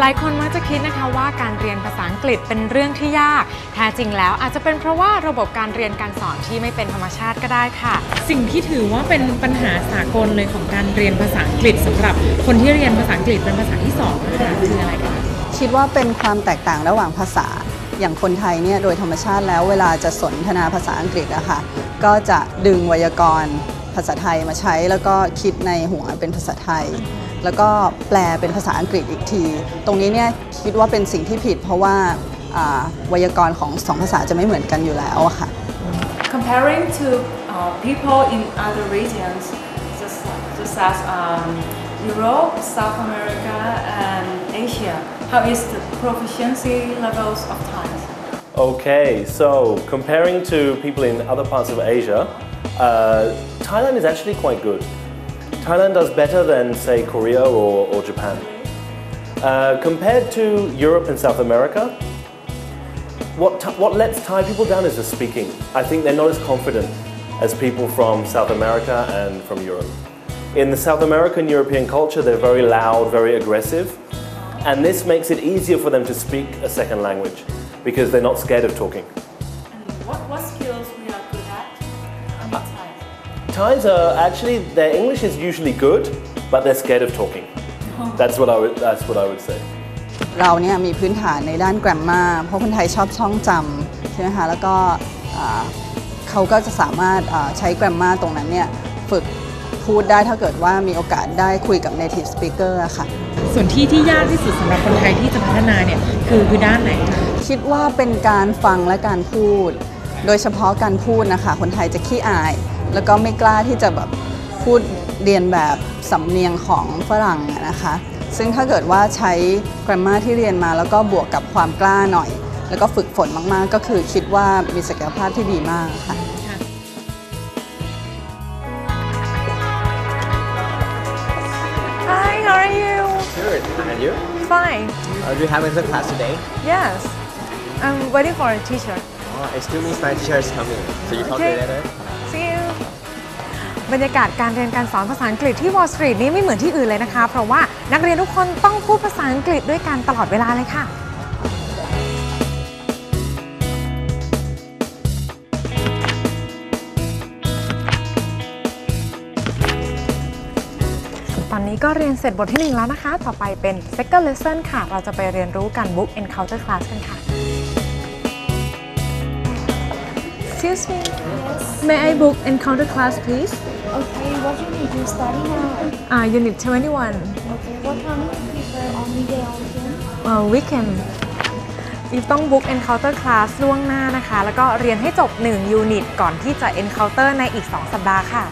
หลายคนมักจะคิดนะคะว่าการเรียนภาษาอังกฤษเป็นเรื่องที่ยาก แท้จริงแล้วอาจจะเป็นเพราะว่าระบบการเรียนการสอนที่ไม่เป็นธรรมชาติก็ได้ค่ะ สิ่งที่ถือว่าเป็นปัญหาสากลเลยของการเรียนภาษาอังกฤษสำหรับคนที่เรียนภาษาอังกฤษเป็นภาษาที่สองนะคะคืออะไรคะคิดว่าเป็นความแตกต่างระหว่างภาษาอย่างคนไทยเนี่ยโดยธรรมชาติแล้วเวลาจะสนทนาภาษาอังกฤษอะค่ะก็จะดึงไวยากรณ์ภาษาไทยมาใช้แล้วก็คิดในหัวเป็นภาษาไทย แล้วก็แปลเป็นภาษาอังกฤษอีกที ตรงนี้เนี่ยคิดว่าเป็นสิ่งที่ผิด เพราะว่าอ่าไวยากรณ์ของสองภาษาจะไม่เหมือนกันอยู่แล้วอะค่ะ Comparing to uh, people in other regions, just, just as um, Europe, South America, and Asia, how is the proficiency levels of Thai? Okay, so comparing to people in other parts of Asia, uh, Thailand is actually quite good. Thailand does better than, say, Korea or, or Japan. Uh, compared to Europe and South America, what, what lets Thai people down is the speaking. I think they're not as confident as people from South America and from Europe. In the South American European culture, they're very loud, very aggressive, and this makes it easier for them to speak a second language because they're not scared of talking. And what, what skills we Thais are actually their English is usually good, but they're scared of talking. That's what I would. That's what I would say. เราเนี่ยมีพื้นฐานในด้านแกรมมาเพราะคนไทยชอบท่องจำใช่ไหมคะแล้วก็อ่าเขาก็จะสามารถอ่าใช้แกรมมาตรงนั้นเนี่ยฝึกพูดได้ถ้าเกิดว่ามีโอกาสได้คุยกับ native speaker อะค่ะ ส่วนที่ที่ยากที่สุดสำหรับคนไทยที่จะพัฒนาเนี่ยคือคือด้านไหนคะคิดว่าเป็นการฟังและการพูด โดยเฉพาะการพูดนะคะ คนไทยจะขี้อาย แล้วก็ไม่กล้าที่จะแบบพูดเรียนแบบสำเนียงของฝรั่งอะนะคะ ซึ่งถ้าเกิดว่าใช้ grammar ที่เรียนมาแล้วก็บวกกับความกล้าหน่อย แล้วก็ฝึกฝนมากๆ ก็คือคิดว่ามีศักยภาพที่ดีมากค่ะ Hi, how are you? Good. And you? Fine. Uh, do you have a class today? Yes. I'm waiting for a teacher. Oh, excuse me, my teacher is coming. So you talk Okay. later. See you. บรรยากาศการเรียนการสอนภาษาอังกฤษที่ Wall Street นี่ไม่เหมือนที่อื่นเลยนะคะ เพราะว่านักเรียนทุกคนต้องพูดภาษาอังกฤษด้วยกันตลอดเวลาเลยค่ะ ตอนนี้ก็เรียนเสร็จบทที่1แล้วนะคะ ต่อไปเป็น second lesson ค่ะ เราจะไปเรียนรู้กัน book encounter class กันค่ะ Excuse me May I book encounter class please Okay, what you need to study now? uh, Unit 21 Okay, what time do you prefer on weekday or weekend? uh, weekend อีฟต้อง book encounter class ล่วงหน้านะคะ แล้วก็เรียนให้จบ1 unit ก่อนที่จะ encounter ในอีก 2 สัปดาห์ค่ะ